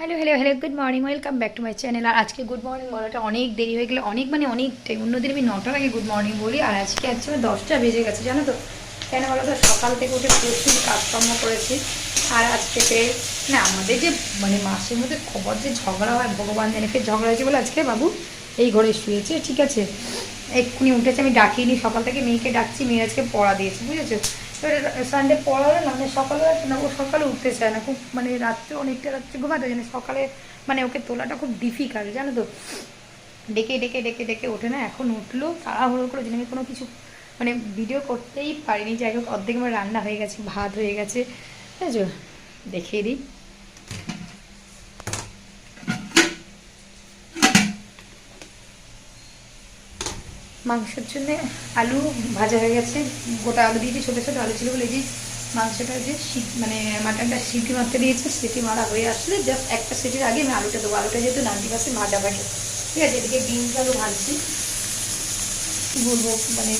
Hello hello hello good morning welcome back to my channel আর আজকে good morning বলাটা অনেক দেরি হয়ে গেলে অনেক মানে অনেকটাই অন্যদিন আমি নটার আগে গুড মর্নিং বলি, আর আজকে আজকে দশটা বেজে গেছে, জানো তো? কেন বলো তো? সকাল থেকে উঠে প্রচুর কাজকর্ম করেছি। আর আজ থেকে না, আমাদের যে মানে মাসের মধ্যে খবর যে ঝগড়া হয়, ভগবান জানে, ফের ঝগড়া হয়েছে বলে আজকে বাবু এই ঘরে শুয়েছে, ঠিক আছে? এক্ষুনি উঠেছে, আমি ডাকিনি, সকাল থেকে মেয়েকে ডাকছি, মেয়ে আজকে পড়া দিয়েছে, বুঝেছ? সানডে পড়া হলে না মানে সকালবেলা না, ও সকালে উঠতে চায় না। খুব মানে রাত্রে অনেকটা রাত্রে ঘুমাতে জানি সকালে মানে ওকে তোলাটা খুব ডিফিকাল্ট জানো তো? ডেকে ডেকে ডেকে ডেকে ওঠে না, এখন উঠল, তাড়াহুড়ো করে জন্য আমি কোনো কিছু মানে ভিডিও করতেই পারিনি। যাই হোক, অর্ধেক আমার রান্না হয়ে গেছে, ভাত হয়ে গেছে। বুঝেছ দেখিয়ে দিই। মাংসের জন্য আলু ভাজা হয়ে গেছে। গোটা আলু দিয়েছি, ছোটো ছোটো আলু ছিল বলে যে মাংসটা যে মানে মাটনটা সিটি মারতে দিয়েছে সিটি মারা হয়ে আসলে জাস্ট একটা সিটির আগে আমি আলুটা দেবো। আলুটা যেহেতু নান্টি পাশে ভাজা থাকে ঠিক আছে, এদিকে আলু ভাজছি। কী বলব মানে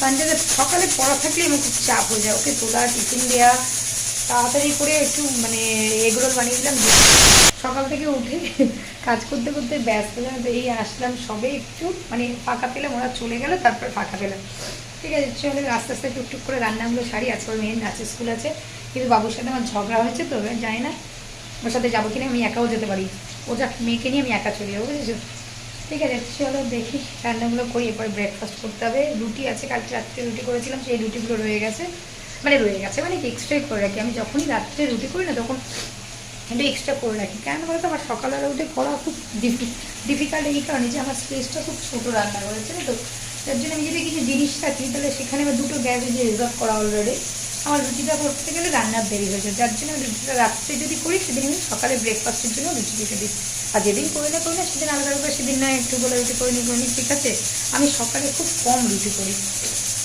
সানডেতে সকালে পড়া থাকলে আমার খুব চাপ হয়ে যায়। ওকে তোলা, টিফিন দেওয়া তাড়াতাড়ি করে একটু মানে এগরোল বানিয়ে সকাল থেকে উঠে কাজ করতে করতে ব্যস্ত এই আসলাম সবে একটু মানে ফাঁকা পেলাম, ওরা চলে গেল, তারপর ফাঁকা পেলাম। ঠিক আছে, চলে আস্তে আস্তে টুকটুক করে রান্নাগুলো সারি, আজকে মেয়ের নাচের স্কুল আছে। কিন্তু বাবুর সাথে আমার ঝগড়া হয়েছে তো জানি না ওর সাথে যাব কিনা, আমি একাও যেতে পারি। ও যা মেয়েকে নিয়ে আমি একা চলে যাব, বুঝেছ? ঠিক আছে, চলো দেখি রান্নাগুলো করি, এরপরে ব্রেকফাস্ট করতে হবে। রুটি আছে, কালকে রাত্রে রুটি করেছিলাম, সেই রুটিগুলো রয়ে গেছে। মানে রয়ে গেছে মানে এক্সট্রাই করে রাখি। আমি যখনই রাত্রে রুটি করি না, তখন একটু এক্সট্রা করে রাখি। কেন বলতো? আমার সকালবেলা উঠে করা খুব ডিফিকাল্ট এই কারণে যে আমার স্পেসটা খুব ছোটো রান্না করেছে তো? তার জন্য আমি যদি কিছু জিনিস থাকি তাহলে সেখানে আমার দুটো গ্যাস যে রিজার্ভ করা অলরেডি আমার রুটিটা করতে গেলে রান্নার দেরি হয়েছে যার জন্য আমি রুটিটা রাত্রে যদি করি, সেদিন আমি সকালে ব্রেকফাস্টের জন্য রুটি রেখে দিই আর যেদিন করি না করি না, সেদিন আলাদা আলাদা সেদিন না একটু বলে রুটি করে নিই করে নিই, ঠিক আছে? আমি সকালে খুব কম রুটি করি।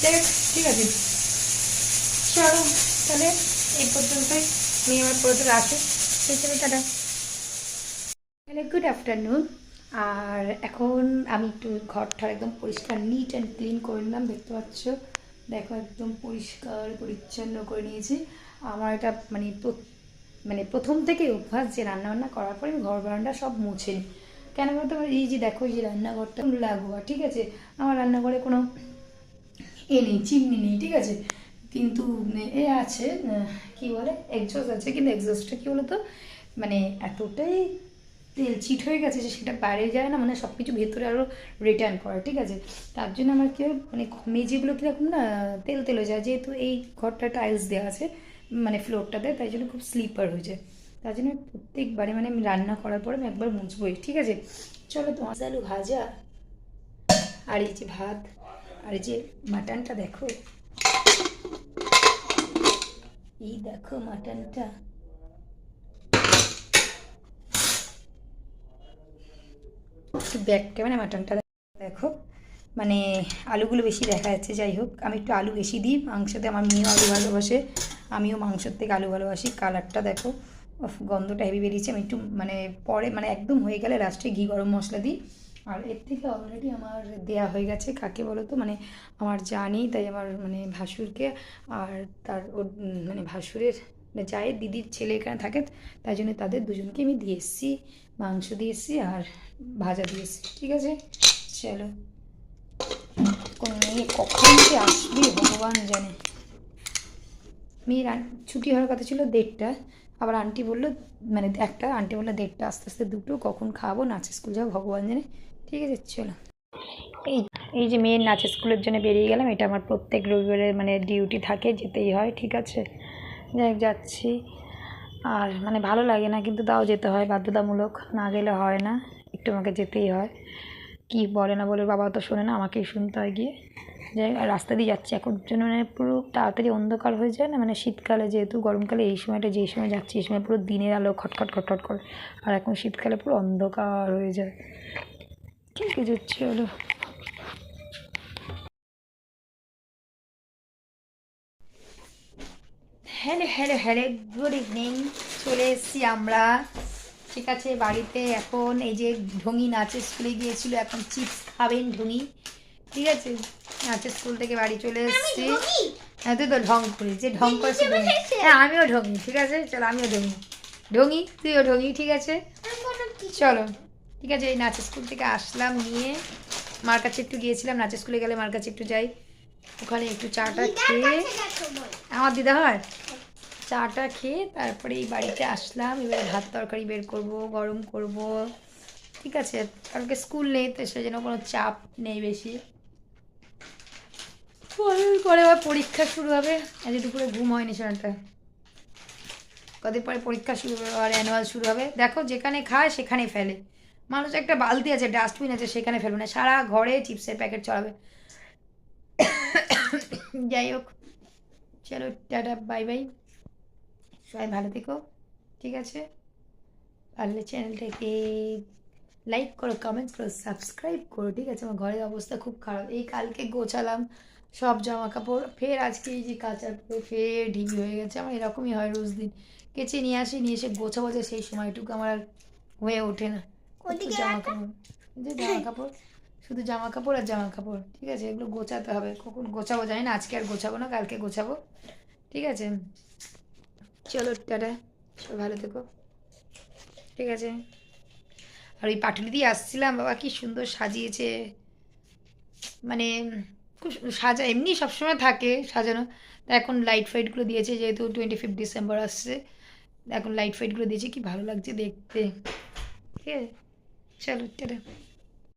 যাই ঠিক আছে। চলো, তাহলে এই পর্যন্তই। আমি আমার পুরোটা রাখি সেই হিসেবে হ্যালো গুড আফটারনুন আর এখন আমি একটু ঘরটা একদম পরিষ্কার নিট অ্যান্ড ক্লিন করে নিলাম, দেখতে পাচ্ছ? দেখো, একদম পরিষ্কার, পরিচ্ছন্ন করে নিয়েছি। আমার এটা মানে মানে প্রথম থেকে অভ্যাস যে রান্নাবান্না করার পরে আমি ঘর বারান্দা সব মুছে নিই। কেন বলতো? এই যে দেখো, এই যে রান্নাঘরটা লাগোয়া, ঠিক আছে? আমার রান্নাঘরে কোনো এ নেই, চিমনি নেই, ঠিক আছে? কিন্তু এ আছে কি বলে এক্সজস্ট আছে, কিন্তু এক্সজস্টটা কী বলো বলতো মানে এতটাই তেল চিট হয়ে গেছে যে সেটা বাইরে যায় না মানে সব কিছু ভেতরে আরও রিটার্ন করে, ঠিক আছে? তার জন্য আমার কী হয় মানে মেঝেগুলো কীরকম না, তেল তেল হয়ে যায়, যেহেতু এই ঘরটা টাইলস দেওয়া আছে মানে ফ্লোরটাতে তাই জন্য খুব স্লিপার হয়ে যায়। তার জন্য প্রত্যেকবারে মানে আমি রান্না করার পরে আমি একবার মুছবই, ঠিক আছে? চলো তোমার আলু ভাজা, আর এই যে ভাত, আর এই যে মাটনটা দেখো। এই দেখো মাটনটা ব্যাক ক্যামেরা মাটনটা দেখো। মানে আলুগুলো বেশি দেখা যাচ্ছে, যাই হোক। আমি একটু আলু বেশি দিই, মাংসতে আমার মেয়েও আলু ভালোবাসে। আমিও মাংসর থেকে আলু ভালোবাসি। কালারটা দেখো গন্ধটা হেভি বেরিয়েছে। আমি একটু মানে পরে মানে একদম হয়ে গেলে লাস্টে ঘি গরম মশলা দিই। আর এর থেকে অলরেডি আমার দেয়া হয়ে গেছে। কাকে বলো তো মানে আমার জানি তাই আমার মানে ভাসুরকে আর তার ওর মানে ভাসুরের মানে জায়ের দিদির ছেলে এখানে থাকে, তাই জন্য তাদের দুজনকে আমি দিয়ে এসেছি, মাংস দিয়ে এসেছি আর ভাজা দিয়ে এসেছি, ঠিক আছে? চলো। কোন মেয়ে কখন যে আসবে ভগবান জানে। মেয়ের ছুটি হওয়ার কথা ছিল দেড়টা, আবার আন্টি বলল মানে একটা আন্টি বলল দেড়টা, আস্তে আস্তে দুটো, কখন খাব নাচের স্কুল যাব, ভগবান জানে। ঠিক আছে, চলো। এই এই যে মেয়ের নাচের স্কুলের জন্য বেরিয়ে গেলাম, এটা আমার প্রত্যেক রবিবারের মানে ডিউটি থাকে, যেতেই হয়, ঠিক আছে? যাই যাচ্ছি। আর মানে ভালো লাগে না, কিন্তু তাও যেতে হয়, বাধ্যতামূলক, না গেলে হয় না, একটু আমাকে যেতেই হয়। কি বলে না বলে বাবা তো শোনে না, আমাকেই শুনতে হয় গিয়ে। যাই রাস্তা দিয়ে যাচ্ছি, এখন জন্য মানে পুরো তাড়াতাড়ি অন্ধকার হয়ে যায় না মানে শীতকালে যেহেতু, গরমকালে এই সময়টা যেই সময় যাচ্ছি, এই সময় পুরো দিনের আলো খটখট খটখট করে, আর এখন শীতকালে পুরো অন্ধকার হয়ে যায়। ঠিক আছে চলো hello hello hello good evening চলে এসেছি আমরা। ঠিক আছে বাড়িতে এখন এই যে ঢঙি নাচের স্কুলে গিয়েছিল এখন চিপস খাবেন ঢঙি ঠিক আছে নাচের স্কুল থেকে বাড়ি চলে এসেছি। হ্যাঁ তুই তো ঢং করিস যে ঢং করেছে হ্যাঁ আমিও ঢঙি ঠিক আছে চলো আমিও ঢঙি ঢঙ্গি তুইও ঢঙ্গি ঠিক আছে? চলো। ঠিক আছে এই নাচের স্কুল থেকে আসলাম নিয়ে। মার কাছে একটু গিয়েছিলাম নাচের স্কুলে গেলে মার কাছে একটু যাই। ওখানে একটু চাটা খেয়ে। আমার দিদা হয়? চাটা খেয়ে তারপরে এই বাড়িতে আসলাম। এবারে ভাত তরকারি বের করব গরম করব। ঠিক আছে কালকে স্কুল নেই তো সেই জন্য কোনো চাপ নেই বেশি। পরে পরে আবার পরীক্ষা শুরু হবে। আজ দুপুরে ঘুম হয়নি সেখানটা কদিন পরে পরীক্ষা শুরু হবে আর অ্যানুয়াল শুরু হবে। দেখো যেখানে খায় সেখানে ফেলে। মানুষ একটা বালতি আছে ডাস্টবিন আছে, সেখানে ফেলবে না। সারা ঘরে চিপসের প্যাকেট চড়াবে। যাই হোক, চলো, টাটা, বাই বাই। সবাই ভালো থেকো, ঠিক আছে? পারলে চ্যানেলটাকে লাইক করো কমেন্ট করো সাবস্ক্রাইব করো, ঠিক আছে? আমার ঘরের অবস্থা খুব খারাপ। এই কালকে গোছালাম সব জামা কাপড় ফের আজকে এই যে কাচার পরে ফের ঢিবি হয়ে গেছে। আমার এরকমই হয় রোজ দিন। কেচে নিয়ে আসি, নিয়ে এসে গোছাবো যে সেই সময়টুকু আমার আর হয়ে ওঠে না। জামা কাপড় যে জামা কাপড় শুধু জামা কাপড় আর জামা কাপড় ঠিক আছে? এগুলো গোছাতে হবে। কখন গোছাবো জানি না আজকে আর গোছাবো না কালকে গোছাবো ঠিক আছে? চলো টাটা। সব ভালো থেকো ঠিক আছে? আর ওই পাটুলি দিয়ে আসছিলাম বাবা কি সুন্দর সাজিয়েছে। মানে খুব সাজা এমনি সবসময় থাকে সাজানো। তা এখন লাইট ফাইটগুলো দিয়েছে যেহেতু টোয়েন্টি ফিফথ ডিসেম্বর আসছে এখন লাইট ফাইটগুলো দিয়েছে কি ভালো লাগছে দেখতে ঠিক আছে? চলো টাটা